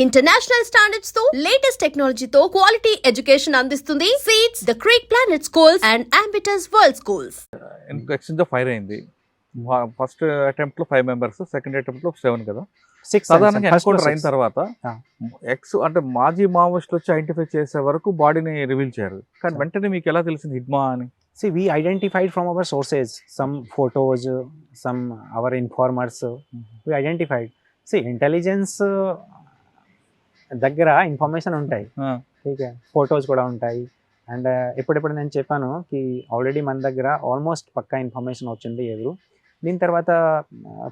International స్టాండర్డ్స్తో latest టెక్నాలజీతో quality education అందిస్తుంది seats the Creek Planet schools and Ambitus World schools exchange fire అయింది. First అటెంప్ట్లో five members second అటెంప్ట్లో seven కదా. సిక్స్ సాధారణంగా ఎన్కౌంటర్ అయిన తర్వాత. ఎక్స్ అంటే మాజీ మావోయిస్టులు వచ్చి ఐడెంటిఫై చేసే వరకు బాడీని రివీల్ చేయరు. కానీ వెంటనే మీకు ఎలా తెలిసింది హిడ్మా అని? See, we identified from our sources some photos, some our informers. uh, We identified. See, intelligence uh, దగ్గర ఇన్ఫర్మేషన్ ఉంటాయి. ఓకే ఫొటోస్ కూడా ఉంటాయి. అండ్ ఎప్పుడెప్పుడు నేను చెప్పాను కి ఆల్రెడీ మన దగ్గర ఆల్మోస్ట్ పక్కా ఇన్ఫర్మేషన్ వచ్చింది ఎదురు. దీని తర్వాత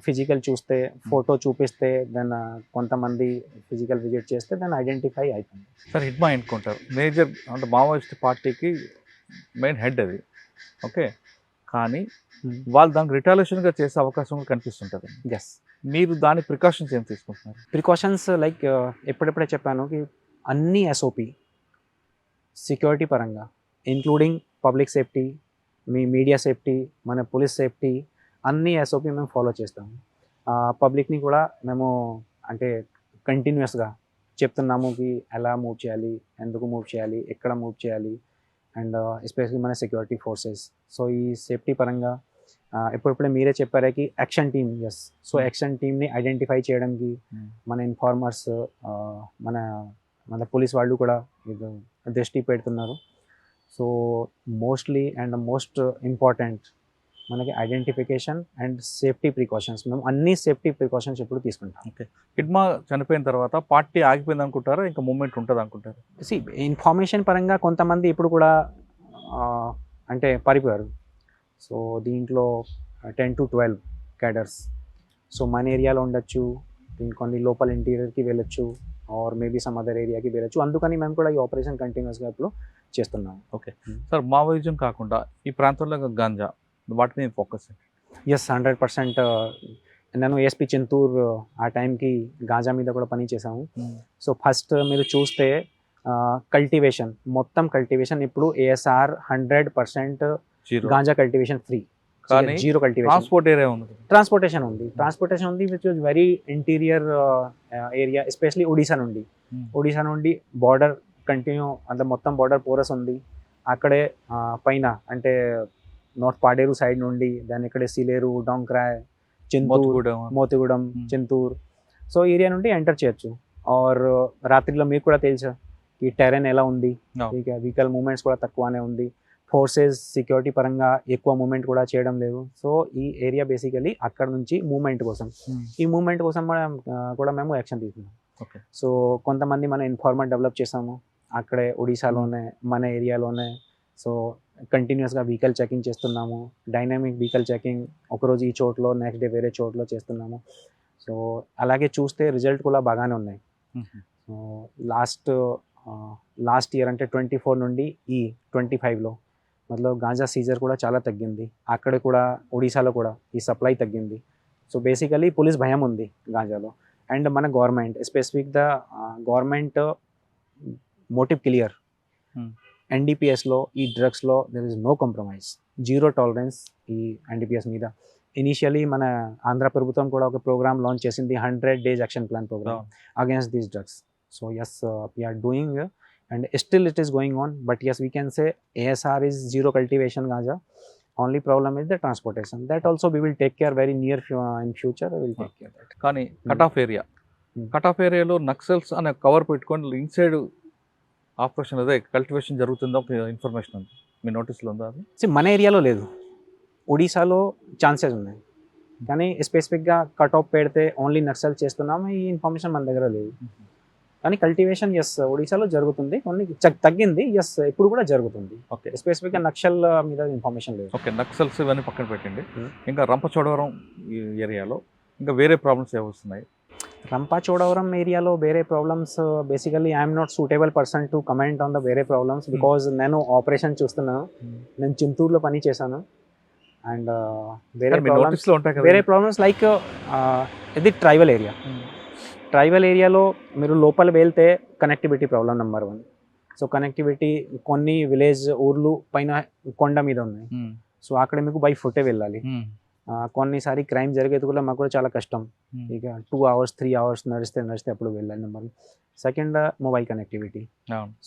ఫిజికల్ చూస్తే ఫోటో చూపిస్తే దెన్ కొంతమంది ఫిజికల్ విజిట్ చేస్తే దాన్ని ఐడెంటిఫై అవుతుంది సార్ హిడ్మా ఎన్కౌంటర్ మేజర్ అంటే మావోయిస్ట్ పార్టీకి మెయిన్ హెడ్ అది. ఓకే కానీ Hmm. వాళ్ళు దానికి retaliation గా చేసే అవకాశం కూడా కనిపిస్తుంటుంది. ఎస్ మీరు దాని ప్రికాషన్స్ ఏం తీసుకుంటున్నారు? ప్రికాషన్స్ లైక్ uh, ఎప్పుడెప్పుడే చెప్పాను కి అన్ని ఎస్ఓపి సెక్యూరిటీ పరంగా ఇంక్లూడింగ్ పబ్లిక్ సేఫ్టీ మీ మీడియా సేఫ్టీ మన పోలీస్ సేఫ్టీ అన్ని ఎస్ఓపి మేము ఫాలో చేస్తాము. పబ్లిక్ని కూడా మేము అంటే కంటిన్యూస్గా చెప్తున్నాము కి ఎలా మూవ్ చేయాలి ఎందుకు మూవ్ చేయాలి ఎక్కడ మూవ్ చేయాలి అండ్ ఎస్పెషల్లీ uh, మన సెక్యూరిటీ ఫోర్సెస్ సో ఈ సేఫ్టీ పరంగా ఆ, ఎప్పుడెప్పుడే మీరే చెప్పారే కి action team yes so action టీమ్ని ఐడెంటిఫై చేయడానికి Hmm. మన ఇన్ఫార్మర్స్ మన మన పోలీస్ వాళ్ళు కూడా ఇది దృష్టి పెడుతున్నారు. So mostly and most important మనకి ఐడెంటిఫికేషన్ అండ్ సేఫ్టీ ప్రికాషన్స్. మేము అన్ని సేఫ్టీ ప్రికాషన్స్ ఎప్పుడు తీసుకుంటాం. హిడ్మా చనిపోయిన తర్వాత పార్టీ ఆగిపోయింది అనుకుంటారా? ఇంకా మూమెంట్ ఉంటుంది అనుకుంటారు? సి ఇన్ఫర్మేషన్ పరంగా కొంతమంది ఇప్పుడు కూడా అంటే పారిపోయారు. సో దీంట్లో ten to twelve cadres so మన ఏరియాలో ఉండొచ్చు కొన్ని లోపల ఇంటీరియర్కి వెళ్ళొచ్చు ఆర్ మేబీ సమ్ అదర్ ఏరియాకి వెళ్ళొచ్చు. అందుకని మేము కూడా ఈ ఆపరేషన్ కంటిన్యూస్గా ఇప్పుడు చేస్తున్నాం. సార్ మావోయిజం కాకుండా ఈ ప్రాంతంలో గాంజా వాటి మీద ఫోకస్ ఎస్ హండ్రెడ్ పర్సెంట్ నేను ఏఎస్పి చింతూర్ ఆ టైంకి గాంజా మీద కూడా పని చేశాము. సో ఫస్ట్ మీరు చూస్తే కల్టివేషన్ మొత్తం కల్టివేషన్ ఇప్పుడు ASR hundred percent ganja cultivation free zero cultivation transport area ఉంది ట్రాన్స్పోర్టేషన్ ఉంది. ట్రాన్స్పోర్టేషన్ ఉంది which was very interior area especially Odisha నుండి. Hmm. ఒడిశా నుండి బార్డర్ కంటిన్యూ అంటే మొత్తం బార్డర్ పోరస్ ఉంది. అక్కడే పైన అంటే నార్త్ పాడేరు సైడ్ నుండి దాని ఇక్కడే Sileru Donkarai Chintoor Motugudem. Hmm. Chintoor so area నుండి ఎంటర్ చేయొచ్చు. ఆర్ రాత్రిలో మీకు కూడా తెలుసు ఈ టెరెన్ ఎలా ఉంది. వెహికల్ మూమెంట్స్ కూడా తక్కువనే ఉంది. ఫోర్సెస్ సెక్యూరిటీ పరంగా ఎక్కువ మూమెంట్ కూడా చేయడం లేదు. సో ఈ ఏరియా బేసికలీ అక్కడ నుంచి మూమెంట్ కోసం. Hmm. ఈ మూమెంట్ కోసం మనం కూడా మేము యాక్షన్ తీసుకున్నాం. సో కొంతమంది మన ఇన్ఫార్మర్ డెవలప్ చేసాము. అక్కడే ఒడిశాలోనే మన ఏరియాలోనే. సో కంటిన్యూస్గా వెహికల్ చెకింగ్ చేస్తున్నాము. డైనామిక్ వెహికల్ చెకింగ్ ఒకరోజు ఈ చోట్లో నెక్స్ట్ డే వేరే చోట్లో చేస్తున్నాము. సో అలాగే చూస్తే రిజల్ట్ కూడా బాగానే ఉన్నాయి. Mhm. So last last year అంటే ట్వంటీ ఫోర్ నుండి ఈ ట్వంటీ ఫైవ్లో మతలబ్ గాంజా సీజర్ కూడా చాలా తగ్గింది. అక్కడ కూడా ఒడిశాలో కూడా ఈ సప్లై తగ్గింది. సో బేసికలీ పోలీస్ భయం ఉంది గాంజాలో. అండ్ మన government specific the government motive clear. Hmm. ఎన్డీపీఎస్లో ఈ డ్రగ్స్లో there is no compromise zero tolerance ఈ ఎన్డీపీఎస్ మీద. ఇనిషియలీ మన ఆంధ్ర ప్రభుత్వం కూడా ఒక ప్రోగ్రామ్ లాంచ్ చేసింది hundred days action plan program. So yes, uh, we are doing, uh, and still it is going on. But yes, we can say ASR is zero cultivation ganja. Only problem is the transportation. That also we will take care very near fu- uh, in future. We will take care that. కానీ cut off area Hmm. Cut off ఏరియాలో నక్సల్స్ అనే cover పెట్టుకొని inside operation అదే cultivation జరుగుతుందో information ఉంది మీ నోటీస్లో ఉందా అది మన ఏరియాలో లేదు ఒడిశాలో ఛాన్సెస్ ఉన్నాయి కానీ స్పెసిఫిక్గా కట్ ఆఫ్ పెడితే ఓన్లీ నక్సల్ చేస్తున్నాము ఈ ఇన్ఫర్మేషన్ మన దగ్గర లేదు కానీ కల్టివేషన్ ఎస్ ఒడిశాలో జరుగుతుంది. కొన్ని చ- తగ్గింది. ఎస్ ఇప్పుడు కూడా జరుగుతుంది. ఓకే. స్పెసిఫిక్గా నక్సల్ మీద ఇన్ఫర్మేషన్ లేదు. ఓకే నక్సల్స్ ఇవన్నీ పక్కన పెట్టండి. Hmm. ఇంకా రంపచోడవరం ఏరియాలో ఇంకా వేరే ప్రాబ్లమ్స్ ఏమొస్తున్నాయి రంపాచోడవరం ఏరియాలో వేరే problems basically I'm not suitable person to comment on the వేరే ప్రాబ్లమ్స్ బికాజ్ నేను ఆపరేషన్ చూస్తున్నాను. నేను చింతూరులో పని చేశాను. అండ్ వేరే కానీ మీ ప్రాబ్లమ్స్ వేరే ప్రాబ్లమ్స్ లైక్ ఇది ట్రైబల్ ఏరియా Hmm. ట్రైబల్ ఏరియాలో మీరు లోపల వెళ్తే connectivity problem number one so connectivity కొన్ని విలేజ్ ఊర్లు పైన కొండ మీద ఉన్నాయి. Hmm. సో అక్కడ మీకు బై ఫుటే వెళ్ళాలి. Hmm. కొన్నిసారి క్రైమ్ జరిగేది కూడా మాకు కూడా చాలా కష్టం. ఇక టూ అవర్స్ త్రీ అవర్స్ నడిస్తే నడిస్తే అప్పుడు వెళ్ళాలి number second mobile connectivity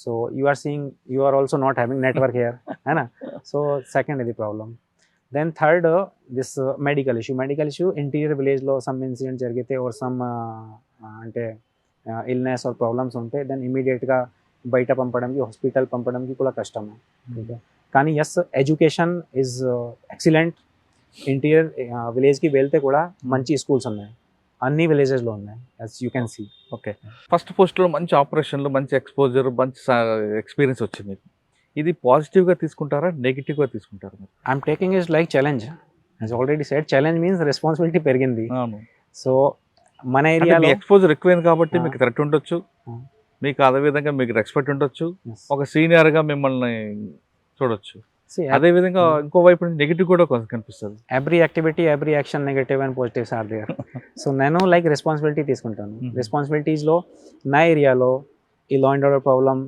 so you are seeing you are also not having network here అయినా సో సెకండ్ ఇది problem then third this medical issue medical issue interior విలేజ్లో సమ్ ఇన్సిడెంట్ జరిగితే or some అంటే illness or problems ఉంటే then ఇమీడియట్గా బయట పంపడానికి hospital పంపడానికి కూడా కష్టమే ఓకే కానీ yes education is excellent interior విలేజ్కి వెళ్తే కూడా మంచి స్కూల్స్ ఉన్నాయి. అన్ని విలేజెస్లో ఉన్నాయి as you can see okay first పోస్ట్లో మంచి ఆపరేషన్లు మంచి ఎక్స్పోజర్ మంచి ఎక్స్పీరియన్స్ వచ్చింది మీకు. ఇది పాజిటివ్గా తీసుకుంటారా? నెగిటివ్గా తీసుకుంటారా మీరు? I'm taking is like challenge as already set challenge means responsibility పెరిగింది. సో మన ఏరియాలో ఎక్స్పోజర్ ఎక్కువైంది కాబట్టి. మీకు థ్రెట్ ఉండొచ్చు. మీకు అదే విధంగా మీకు రెస్పెక్ట్ ఉండొచ్చు. ఒక సీనియర్గా మిమ్మల్ని చూడొచ్చు. అదే విధంగా ఇంకో వైపు నెగిటివ్ కూడా కొంచెం కనిపిస్తుంది. Every activity every action negative and positives are there so నేను లైక్ రెస్పాన్సిబిలిటీ తీసుకుంటాను. రెస్పాన్సిబిలిటీస్లో నా ఏరియాలో ఈ law and order problem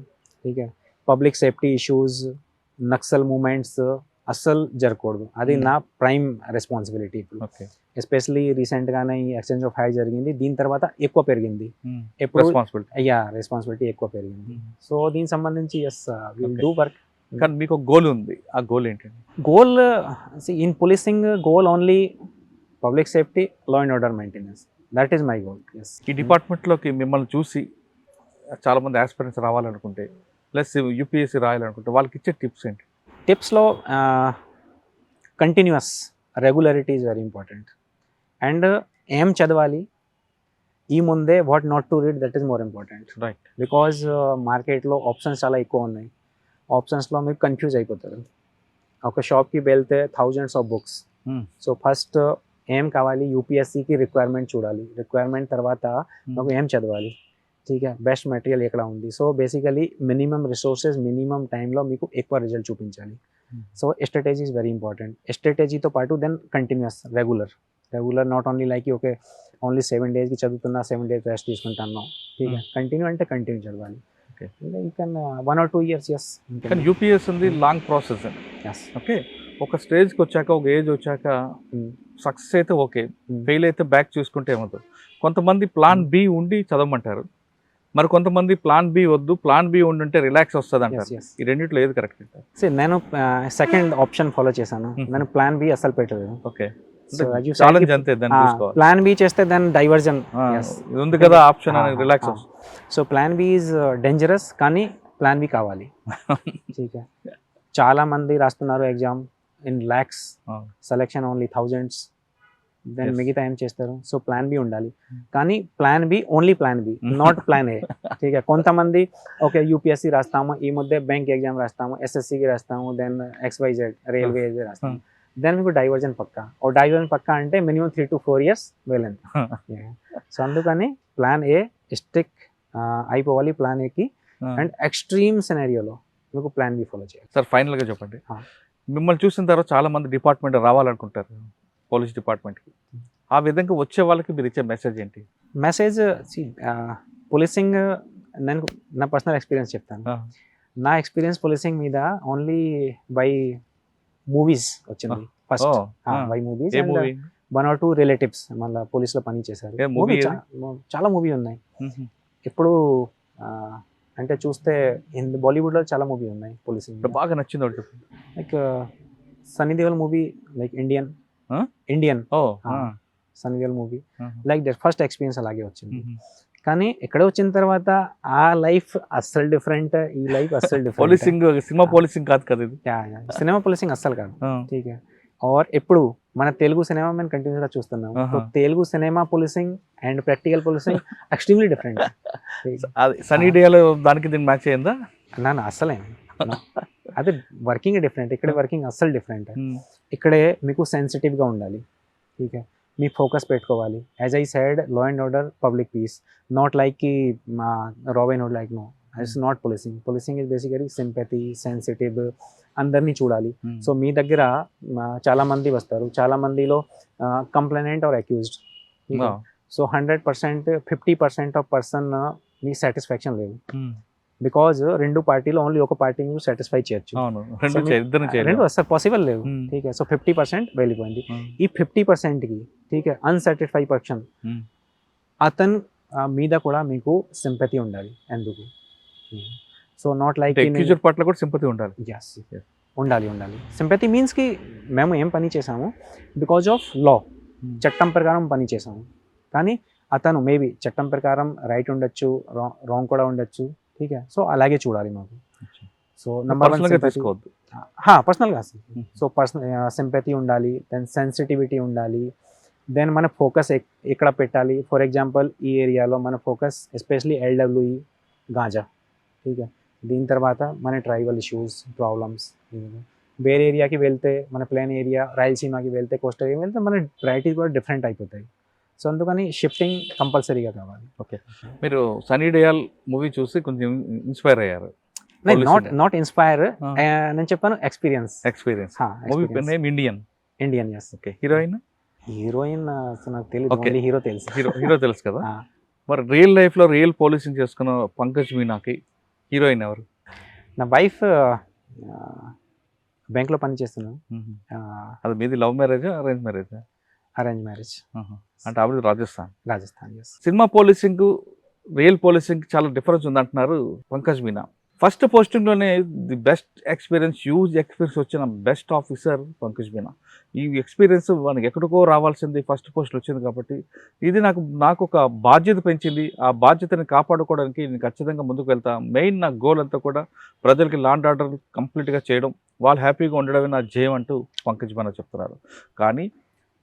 ఠీకే public safety issues Naxal movements అస్సలు జరగకూడదు. అది Mhm. నా ప్రైమ్ రెస్పాన్సిబిలిటీ ఇప్పుడు. ఎస్పెషలీ రీసెంట్గానే ఈ ఎక్స్చేంజ్ ఆఫ్ హై జరిగింది. దీని తర్వాత ఎక్కువ పెరిగింది. ఎప్పుడు రెస్పాన్సిబిలిటీ అయ్యా రెస్పాన్సిబిలిటీ ఎక్కువ పెరిగింది. సో దీనికి సంబంధించి ఎస్. డూ వర్క్ కానీ మీకు గోల్ ఉంది. ఆ గోల్ ఏంటండి? Policing uh, goal only public safety law and order maintenance. That is my goal yes. ఈ డిపార్ట్మెంట్లోకి మిమ్మల్ని చూసి చాలా మంది ఆస్పిరెంట్స్ రావాలనుకుంటే ప్లస్ యూపీఎస్సీ రాయాలనుకుంటే వాళ్ళకి ఇచ్చే టిప్స్ ఏంటి? tips లో continuous regularity is very important. And uh, ఏం చదవాలి? ఈ ముందే what not to read that is more important right because మార్కెట్లో ఆప్షన్స్ చాలా ఎక్కువ ఉన్నాయి. ఆప్షన్స్లో మీరు కన్ఫ్యూజ్ అయిపోతారు. ఒక షాప్కి వెళ్తే thousands of books Hmm. So first ఏం కావాలి? యూపీఎస్సికి రిక్వైర్మెంట్ చూడాలి. రిక్వైర్మెంట్ తర్వాత మాకు ఏం చదవాలి? ఠీక్ బెస్ట్ మెటీరియల్ ఎక్కడ ఉంది so basically minimum resources minimum టైంలో మీకు ఎక్కువ రిజల్ట్ చూపించాలి. So strategy is very important ఎస్ట్రాటజీతో పాటు then continuous regular regular not only like okay only seven డేస్కి చదువుతున్నా సెవెన్ డేస్ రెస్ట్ తీసుకుంటాను ఠీక్. కంటిన్యూ అంటే కంటిన్యూ చదవాలి. You can one or two years yes కానీ యూపీఎస్ ఉంది లాంగ్ ప్రాసెస్ అండి ఓకే ఒక స్టేజ్కి వచ్చాక ఒక ఏజ్ వచ్చాక సక్సెస్ అయితే ఓకే. ఫెయిల్ అయితే బ్యాక్ చూసుకుంటే ఏమవుతుంది? కొంతమంది ప్లాన్ బి ఉండి చదవమంటారు. మరి కొంతమంది ప్లాన్ బి వద్దు ప్లాన్ బి ఉండుంటే రిలాక్స్ వస్తుంది అంటారు ఈ రెండిట్లో ఏది కరెక్ట్ అంటారు? సే నేను సెకండ్ ఆప్షన్ ఫాలో చేశాను. Hmm. నేను ప్లాన్ బి అసలు పెట్టలేదు. ఓకే ఛాలెంజ్ అంతే ప్లాన్ బి చేస్తే దాన్ని డైవర్జన్ ఉంది కదా option relax so plan B is dangerous కానీ ప్లాన్ బి కావాలి. చాలా మంది రాస్తున్నారు exam in lakhs. Selection only thousands then. మిగతా ఏం చేస్తారు? సో ప్లాన్ బి ఉండాలి. Hmm. కానీ plan B only plan B not plan A ఠీక్ కొంతమంది ఓకే యూపీఎస్సీ రాస్తాము ఈ మధ్య బ్యాంక్ ఎగ్జామ్ రాస్తాము ఎస్ఎస్సికి రాస్తాము దెన్ ఎక్స్వైజెడ్ రైల్వే రాస్తాము. దెన్ మీకు డైవర్జన్ పక్కా. ఓ డైవర్జన్ పక్కా అంటే minimum three to four years వెళ్ళండి సో అందుకని ప్లాన్ ఏ స్టిక్ అయిపోవాలి ప్లాన్ ఏకి అండ్ ఎక్స్ట్రీమ్ సినారియోలో మీకు ప్లాన్ బి ఫాలో చేయాలి. సార్ ఫైనల్గా చెప్పండి. మిమ్మల్ని చూసిన తర్వాత చాలా మంది డిపార్ట్మెంట్ రావాలనుకుంటారు. పోలీస్ డిపార్ట్మెంట్కి. ఆ విధంగా వచ్చే వాళ్ళకి మీరు ఇచ్చే మెసేజ్ ఏంటి? మెసేజ్ పోలీసింగ్ నేను నా పర్సనల్ ఎక్స్పీరియన్స్ చెప్తాను. నా ఎక్స్పీరియన్స్ పోలీసింగ్ మీద ఓన్లీ బై మూవీస్ వచ్చింది. First. By movies movie? One or two relatives మళ్ళీ పోలీస్లో పని చేశారు. చా- చాలా మూవీ ఉన్నాయి. ఇప్పుడు అంటే చూస్తే హిందీ బాలీవుడ్లో చాలా మూవీ ఉన్నాయి పోలీసింగ్ బాగా నచ్చింది like Sunny Deol movie like Indian? Indian సన్వేల్ movie like that first experience అలాగే వచ్చింది. కానీ ఎక్కడ వచ్చిన తర్వాత ఆ లైఫ్ అస్సలు డిఫరెంట్ ఈ లైఫ్ అస్సలు డిఫరెంట్ పోలీసింగ్ సినిమా పోలీసింగ్ కాదు కదా ఇది? సినిమా పోలీసింగ్ అస్సలు కాదు. ఆర్ ఎప్పుడు మన తెలుగు సినిమా మేము కంటిన్యూస్గా చూస్తున్నాం. Telugu cinema policing and practical policing extremely different Sunny డేలో దానికి దీన్ని మ్యాచ్ అయిందా నా అస్సలేం. అదే వర్కింగ్ డిఫరెంట్ ఇక్కడ వర్కింగ్ అస్సలు డిఫరెంట్ ఇక్కడే మీకు సెన్సిటివ్గా ఉండాలి. ఠీక్ మీ ఫోకస్ పెట్టుకోవాలి. As I said law and order public peace not లైక్కి మా Robin Hood like no it's not policing policing is basically sympathy sensitive అందరినీ చూడాలి. Hmm. సో మీ దగ్గర చాలా మంది వస్తారు. చాలా మందిలో complainant or accused. So hundred percent fifty percent of person me satisfaction లేదు. Hmm. బికాజ్ రెండు పార్టీలో ఓన్లీ ఒక పార్టీని సాటిస్ఫై చేయొచ్చు. రెండు అసలు పాసిబుల్ లేవు. ఠీక్ సో ఫిఫ్టీ పర్సెంట్ వెళ్ళిపోయింది. Hmm. ఈ ఫిఫ్టీ పర్సెంట్కి ఠీక్ అన్సాటిస్ఫై పర్సన్. అతను మీద కూడా మీకు సింపతి ఉండాలి. ఎందుకు? సో నాట్ లైక్ పట్ల కూడా సింపతి ఉండాలి. ఉండాలి ఉండాలి. సింపతి మీన్స్కి మేము ఏం పని చేసాము? Because of law. చట్టం ప్రకారం పని చేసాము. కానీ అతను మేబీ చట్టం ప్రకారం రైట్ ఉండొచ్చు రాంగ్ కూడా ఉండొచ్చు. ఠీక్ సో అలాగే చూడాలి మాకు సో నెంబర్ పర్సనల్గా తీసుకోవద్దు పర్సనల్గా Hmm. సో పర్సనల్ సింపతి ఉండాలి దెన్ సెన్సిటివిటీ ఉండాలి దెన్ మన ఫోకస్ ఎక్కడ పెట్టాలి ఫర్ ఎగ్జాంపుల్ ఈ ఏరియాలో మన ఫోకస్ ఎస్పెషలీ ఎల్డబ్ల్యూఈ గాంజా ఠీక్ దీని తర్వాత మన ట్రైబల్ ఇష్యూస్ ప్రాబ్లమ్స్ వేరే ఏరియాకి వెళ్తే మన ప్లేన్ ఏరియా రాయలసీమకి వెళ్తే కోస్టల్ ఏరియా వెళ్తే మన ప్రయారిటీస్ కూడా డిఫరెంట్ అయిపోతాయి సో అందుకని షిఫ్టింగ్ కంపల్సరీగా కావాలి. మీరు సనీ డయాల్ మూవీ చూసి కొంచెం ఇన్స్పైర్ అయ్యారు. నాట్. Not inspire. నేను చెప్పాను experience experience movie name Indian Indian yes okay heroine heroine నాకు తెలియదు హీరో తెలుసు. హీరో హీరో తెలుసు కదా. మరి రియల్ లైఫ్లో రియల్ పోలీసింగ్ చేసుకున్న పంకజ్ మీనాకి హీరోయిన్ ఎవరు? నా వైఫ్ బ్యాంక్లో పని చేస్తున్నాను అది మీది love marriage arrange marriage arrange marriage అంటే ఆవిడ రాజస్థాన్. రాజస్థాన్ సినిమా పోలీసింగ్ రియల్ పోలీసింగ్ చాలా డిఫరెన్స్ ఉంది అంటున్నారు Pankaj Meena. First పోస్టింగ్లోనే the best experience huge experience వచ్చిన బెస్ట్ ఆఫీసర్ పంకజ్ మీనా. ఈ ఎక్స్పీరియన్స్ మనకి ఎక్కడికో రావాల్సింది ఫస్ట్ పోస్ట్ వచ్చింది కాబట్టి ఇది నాకు నాకు ఒక బాధ్యత పెంచింది. ఆ బాధ్యతని కాపాడుకోవడానికి నేను ఖచ్చితంగా ముందుకు వెళ్తా. మెయిన్ నా గోల్ అంతా కూడా ప్రజలకి లాండ్ ఆర్డర్ కంప్లీట్గా చేయడం. వాళ్ళు హ్యాపీగా ఉండడమే నా జయం అంటూ పంకజ్ మీనా చెప్తున్నారు. కానీ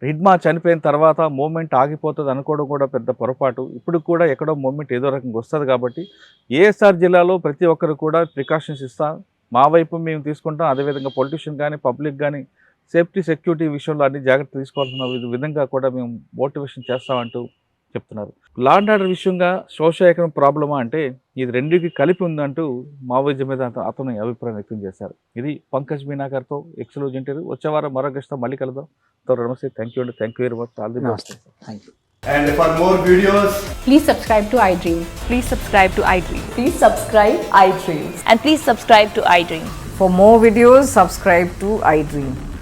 హిడ్మా చనిపోయిన తర్వాత మూమెంట్ ఆగిపోతుంది అనుకోవడం కూడా పెద్ద పొరపాటు. ఇప్పుడు కూడా ఎక్కడో మూమెంట్ ఏదో రకంగా వస్తుంది కాబట్టి ఏఎస్ఆర్ జిల్లాలో ప్రతి ఒక్కరు కూడా ప్రికాషన్స్ ఇస్తాం. మా వైపు మేము తీసుకుంటాం. అదేవిధంగా పొలిటీషియన్ కానీ పబ్లిక్ కానీ సేఫ్టీ సెక్యూరిటీ విషయంలో అన్ని జాగ్రత్త తీసుకోవాల్సిన విధంగా కూడా మేము మోటివేషన్ చేస్తామంటూ చెప్తున్నారు లాండ్ ఆర్డర్ విషయంగా సోషల్ ఎకనామిక్ ప్రాబ్లమా అంటే ఇది రెండుకి కలిపి ఉందంటూ మావోయిజం మీద అత- అతను అభిప్రాయం వ్యక్తం చేశారు ఇది పంకజ్ మీనా గారితో ఎక్స్క్లూజ్ ఇంటర్వ్యూ వచ్చే వారం మరో గెస్ట్తో మళ్ళీ కలుద్దాం తో నమస్తే థ్యాంక్ యూ అండి thank you very much all the నమస్తే thank you And for more videos, Please subscribe to iDream. Please subscribe to iDream. Please subscribe iDreams. And please subscribe to iDream. For more videos, subscribe to iDream.